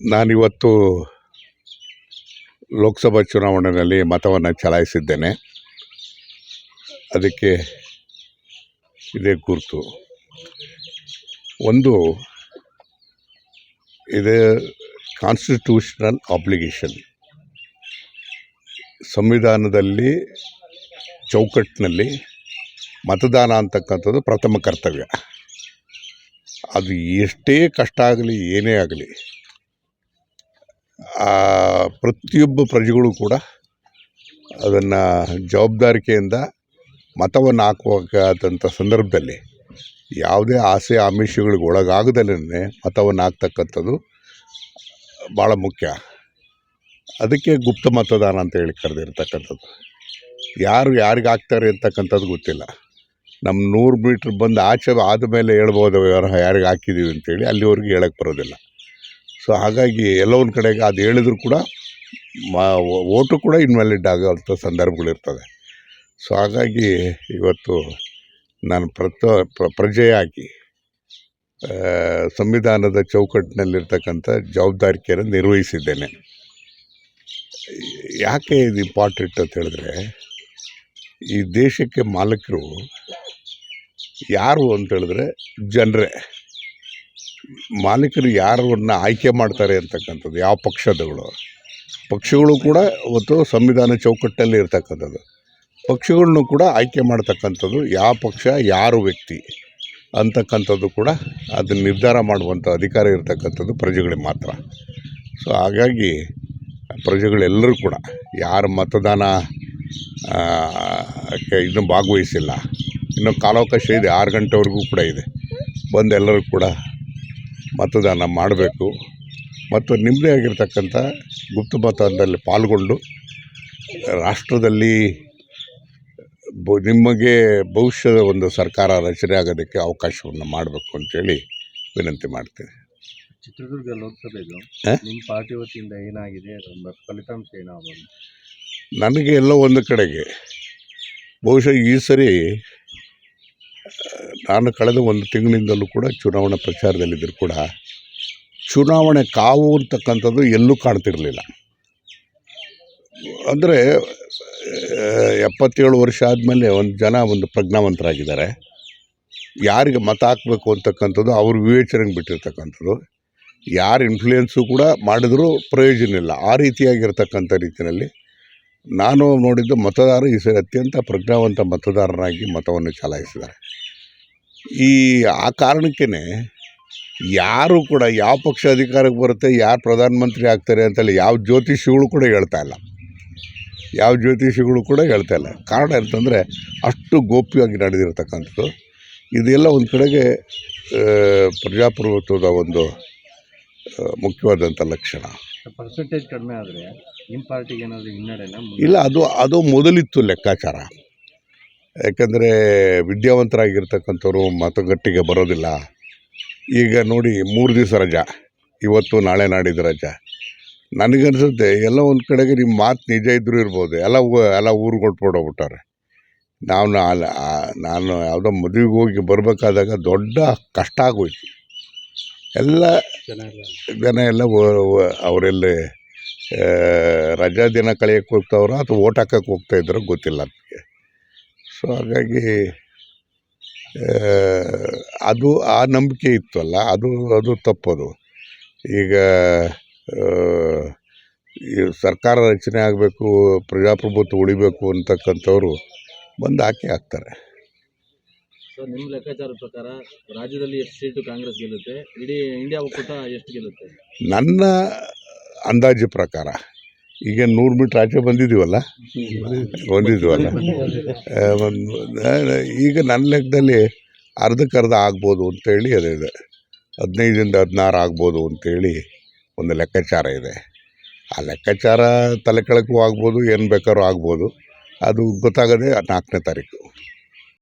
ನಾನಿವತ್ತು ಲೋಕಸಭಾ ಚುನಾವಣೆಯಲ್ಲಿ ಮತವನ್ನು ಚಲಾಯಿಸಿದ್ದೇನೆ. ಅದಕ್ಕೆ ಇದೇ ಗುರುತು. ಒಂದು, ಇದು ಕಾನ್ಸ್ಟಿಟ್ಯೂಷನಲ್ ಆಬ್ಲಿಗೇಷನ್ ಸಂವಿಧಾನದಲ್ಲಿ, ಚೌಕಟ್ಟಿನಲ್ಲಿ ಮತದಾನ ಅಂತಕ್ಕಂಥದ್ದು ಪ್ರಥಮ ಕರ್ತವ್ಯ. ಅದು ಎಷ್ಟೇ ಕಷ್ಟ ಆಗಲಿ, ಏನೇ ಆಗಲಿ ಆ, ಪ್ರತಿಯೊಬ್ಬ ಪ್ರಜೆಗಳು ಕೂಡ ಅದನ್ನು ಜವಾಬ್ದಾರಿಕೆಯಿಂದ ಮತವನ್ನು ಹಾಕುವಂಥ ಸಂದರ್ಭದಲ್ಲಿ ಯಾವುದೇ ಆಸೆ ಆಮಿಷಗಳಿಗೆ ಒಳಗಾಗದಲೇ ಮತವನ್ನು ಹಾಕ್ತಕ್ಕಂಥದ್ದು ಭಾಳ ಮುಖ್ಯ. ಅದಕ್ಕೆ ಗುಪ್ತ ಮತದಾನ ಅಂತ ಹೇಳಿ ಕರೆದಿರ್ತಕ್ಕಂಥದ್ದು. ಯಾರು ಯಾರಿಗೆ ಹಾಕ್ತಾರೆ ಅಂತಕ್ಕಂಥದ್ದು ಗೊತ್ತಿಲ್ಲ. ನಮ್ಮ ನೂರು ಮೀಟ್ರ್ ಬಂದು ಆಚೆ ಆದಮೇಲೆ ಹೇಳ್ಬೋದು ಯಾರು ಯಾರಿಗೆ ಹಾಕಿದ್ದೀವಿ ಅಂತೇಳಿ ಅಲ್ಲಿವರೆಗೂ ಹೇಳಕ್ಕೆ ಬರೋದಿಲ್ಲ. ಸೊ ಹಾಗಾಗಿ ಎಲ್ಲೋ ಒಂದು ಕಡೆಗೆ ಅದು ಹೇಳಿದ್ರು ಕೂಡ ಮಾ, ಓಟು ಕೂಡ ಇನ್ವ್ಯಾಲಿಡ್ ಆಗೋವಂಥ ಸಂದರ್ಭಗಳಿರ್ತದೆ ಸೊ ಹಾಗಾಗಿ ಇವತ್ತು ನಾನು ಪ್ರತ, ಪ್ರ, ಪ್ರಜೆಯಾಗಿ ಸಂವಿಧಾನದ ಚೌಕಟ್ಟಿನಲ್ಲಿರ್ತಕ್ಕಂಥ ಜವಾಬ್ದಾರಿಕೆಯನ್ನು ನಿರ್ವಹಿಸಿದ್ದೇನೆ. ಯಾಕೆ ಇದು ಇಂಪಾರ್ಟೆಂಟ್ ಅಂತ ಹೇಳಿದ್ರೆ, ಈ ದೇಶಕ್ಕೆ ಮಾಲಕರು ಯಾರು ಅಂತ ಹೇಳಿದ್ರೆ, ಜನರೇ. ಮಾಲೀಕರು ಯಾರನ್ನ ಆಯ್ಕೆ ಮಾಡ್ತಾರೆ ಅಂತಕ್ಕಂಥದ್ದು, ಯಾವ ಪಕ್ಷದಗಳು ಪಕ್ಷಗಳು ಕೂಡ ಇವತ್ತು ಸಂವಿಧಾನ ಚೌಕಟ್ಟಲ್ಲಿ ಇರ್ತಕ್ಕಂಥದ್ದು. ಪಕ್ಷಗಳನ್ನು ಕೂಡ ಆಯ್ಕೆ ಮಾಡ್ತಕ್ಕಂಥದ್ದು ಯಾವ ಪಕ್ಷ, ಯಾರು ವ್ಯಕ್ತಿ ಅಂತಕ್ಕಂಥದ್ದು ಕೂಡ ಅದನ್ನು ನಿರ್ಧಾರ ಮಾಡುವಂಥ ಅಧಿಕಾರ ಇರ್ತಕ್ಕಂಥದ್ದು ಪ್ರಜೆಗಳಿಗೆ ಮಾತ್ರ. ಸೊ, ಹಾಗಾಗಿ ಪ್ರಜೆಗಳೆಲ್ಲರೂ ಕೂಡ ಯಾರು ಮತದಾನ ಇನ್ನೂ ಭಾಗವಹಿಸಿಲ್ಲ. ಇನ್ನೂ ಕಾಲಾವಕಾಶ ಇದೆ, ಆರು ಗಂಟೆವರೆಗೂ ಕೂಡ ಇದೆ. ಬಂದು ಎಲ್ಲರೂ ಕೂಡ ಮತದಾನ ಮಾಡಬೇಕು. ಮತ್ತು ನಿಮ್ಮದೇ ಆಗಿರತಕ್ಕಂಥ ಗುಪ್ತ ಮತದಾನದಲ್ಲಿ ಪಾಲ್ಗೊಂಡು ರಾಷ್ಟ್ರದಲ್ಲಿ ಬ ನಿಮಗೆ ಭವಿಷ್ಯದ ಒಂದು ಸರ್ಕಾರ ರಚನೆ ಆಗೋದಕ್ಕೆ ಅವಕಾಶವನ್ನು ಮಾಡಬೇಕು ಅಂತೇಳಿ ವಿನಂತಿ ಮಾಡ್ತೀನಿ. ಚಿತ್ರದುರ್ಗ ಲೋಕಸಭೆದು ನಿಮ್ಮ ಪಾರ್ಟಿ ವತಿಯಿಂದ ಏನಾಗಿದೆ? ಫಲಿತಾಂಶ ನನಗೆ ಎಲ್ಲೋ ಒಂದು ಕಡೆಗೆ ಬಹುಶಃ ಈ ಸರಿ ನಾನು ಕಳೆದ ಒಂದು ತಿಂಗಳಿಂದಲೂ ಕೂಡ ಚುನಾವಣಾ ಪ್ರಚಾರದಲ್ಲಿದ್ದರೂ ಕೂಡ ಚುನಾವಣೆ ಕಾವು ಅಂತಕ್ಕಂಥದ್ದು ಎಲ್ಲೂ ಕಾಣ್ತಿರಲಿಲ್ಲ. ಅಂದರೆ ಎಪ್ಪತ್ತೇಳು ವರ್ಷ ಆದಮೇಲೆ ಒಂದು ಜನ ಒಂದು ಪ್ರಜ್ಞಾವಂತರಾಗಿದ್ದಾರೆ. ಯಾರಿಗೆ ಮತ ಹಾಕಬೇಕು ಅಂತಕ್ಕಂಥದ್ದು ಅವ್ರ ವಿವೇಚನೆಗೆ ಬಿಟ್ಟಿರ್ತಕ್ಕಂಥದ್ದು. ಯಾರು ಇನ್ಫ್ಲೂಯೆನ್ಸು ಕೂಡ ಮಾಡಿದರೂ ಪ್ರಯೋಜನ ಇಲ್ಲ. ಆ ರೀತಿಯಾಗಿರ್ತಕ್ಕಂಥ ರೀತಿಯಲ್ಲಿ ನಾನು ನೋಡಿದ್ದು ಮತದಾರ ಈ ಸರಿ ಅತ್ಯಂತ ಪ್ರಜ್ಞಾವಂತ ಮತದಾರರಾಗಿ ಮತವನ್ನು ಚಲಾಯಿಸಿದ್ದಾರೆ. ಈ, ಆ ಕಾರಣಕ್ಕೇ ಯಾರು ಕೂಡ ಯಾವ ಪಕ್ಷ ಅಧಿಕಾರಕ್ಕೆ ಬರುತ್ತೆ, ಯಾರು ಪ್ರಧಾನಮಂತ್ರಿ ಆಗ್ತಾರೆ ಅಂತೇಳಿ ಯಾವ ಜ್ಯೋತಿಷಿಗಳು ಕೂಡ ಹೇಳ್ತಾ ಇಲ್ಲ. ಯಾವ ಜ್ಯೋತಿಷಿಗಳು ಕೂಡ ಹೇಳ್ತಾ ಇಲ್ಲ. ಕಾರಣ ಅಂತಂದರೆ ಅಷ್ಟು ಗೋಪ್ಯವಾಗಿ ನಡೆದಿರ್ತಕ್ಕಂಥದ್ದು. ಇದೆಲ್ಲ ಒಂದು ಕಡೆಗೆ ಪ್ರಜಾಪ್ರಭುತ್ವದ ಒಂದು ಮುಖ್ಯವಾದಂಥ ಲಕ್ಷಣ. ಪರ್ಸೆಂಟೇಜ್ ಕಡಿಮೆ ಆದರೆ ನಿಮ್ಮ ಪಾರ್ಟಿಗೆ ಏನಾದರೂ? ಇಲ್ಲ, ಅದು ಅದು ಮೊದಲಿತ್ತು ಲೆಕ್ಕಾಚಾರ. ಯಾಕಂದರೆ ವಿದ್ಯಾವಂತರಾಗಿರ್ತಕ್ಕಂಥವ್ರು ಮತಗಟ್ಟೆಗೆ ಬರೋದಿಲ್ಲ. ಈಗ ನೋಡಿ, ಮೂರು ದಿವಸ ರಜಾ. ಇವತ್ತು ನಾಳೆ ನಾಡಿದ್ದು ರಜಾ. ನನಗನ್ಸುತ್ತೆ, ಎಲ್ಲ ಒಂದು ಕಡೆಗೆ ನಿಮ್ಮ ಮಾತು ನಿಜ ಇದ್ದರೂ ಇರ್ಬೋದು. ಎಲ್ಲ ಎಲ್ಲ ಊರು ಕೊಟ್ಬಿಡೋಗ್ಬಿಟ್ಟಾರೆ ನಾವು ನಾನು ಯಾವುದೋ ಮದುವೆಗೆ ಹೋಗಿ ಬರಬೇಕಾದಾಗ ದೊಡ್ಡ ಕಷ್ಟ ಆಗೋಯ್ತು. ಎಲ್ಲ ಜನ ಎಲ್ಲ ಅವರೆಲ್ಲಿ ರಜಾ ದಿನ ಕಳೆಯಕ್ಕೆ ಹೋಗ್ತಾವ್ರ ಅಥವಾ ಓಟ್ ಹಾಕಕ್ಕೆ ಹೋಗ್ತಾ ಇದ್ರೆ ಗೊತ್ತಿಲ್ಲ ನನಗೆ ಸೊ ಹಾಗಾಗಿ ಅದು ಆ ನಂಬಿಕೆ ಇತ್ತಲ್ಲ, ಅದು ಅದು ತಪ್ಪದು. ಈಗ ಈ ಸರ್ಕಾರ ರಚನೆ ಆಗಬೇಕು, ಪ್ರಜಾಪ್ರಭುತ್ವ ಉಳಿಬೇಕು ಅಂತಕ್ಕಂಥವ್ರು ಬಂದು ಹಾಕಿ ಹಾಕ್ತಾರೆ. ಸೊ ನಿಮ್ಮ ಲೆಕ್ಕಾಚಾರದ ಪ್ರಕಾರ ರಾಜ್ಯದಲ್ಲಿ ಎಷ್ಟು ಸೀಟು ಕಾಂಗ್ರೆಸ್ ಗೆಲ್ಲುತ್ತೆ? ಇಡೀ ಇಂಡಿಯಾ ಒಕ್ಕೂಟ ಎಷ್ಟು ಗೆಲ್ಲುತ್ತೆ? ನನ್ನ ಅಂದಾಜು ಪ್ರಕಾರ, ಈಗ ನೂರು ಮೀಟ್ರ್ ಆಚೆ ಬಂದಿದ್ದೀವಲ್ಲ? ಬಂದಿದ್ದೀವಲ್ಲ? ಈಗ ನನ್ನ ಲೆಕ್ಕದಲ್ಲಿ ಅರ್ಧಕ್ಕರ್ಧ ಆಗ್ಬೋದು ಅಂತೇಳಿ ಅದಿದೆ ಹದಿನೈದರಿಂದ ಹದಿನಾರು ಆಗ್ಬೋದು ಅಂತೇಳಿ ಒಂದು ಲೆಕ್ಕಾಚಾರ ಇದೆ. ಆ ಲೆಕ್ಕಾಚಾರ ತಲೆ ಕೆಳಕ್ಕೂ ಆಗ್ಬೋದು, ಏನು ಬೇಕಾದ್ರೂ ಆಗ್ಬೋದು. ಅದು ಗೊತ್ತಾಗದೆ ನಾಲ್ಕನೇ ತಾರೀಕು.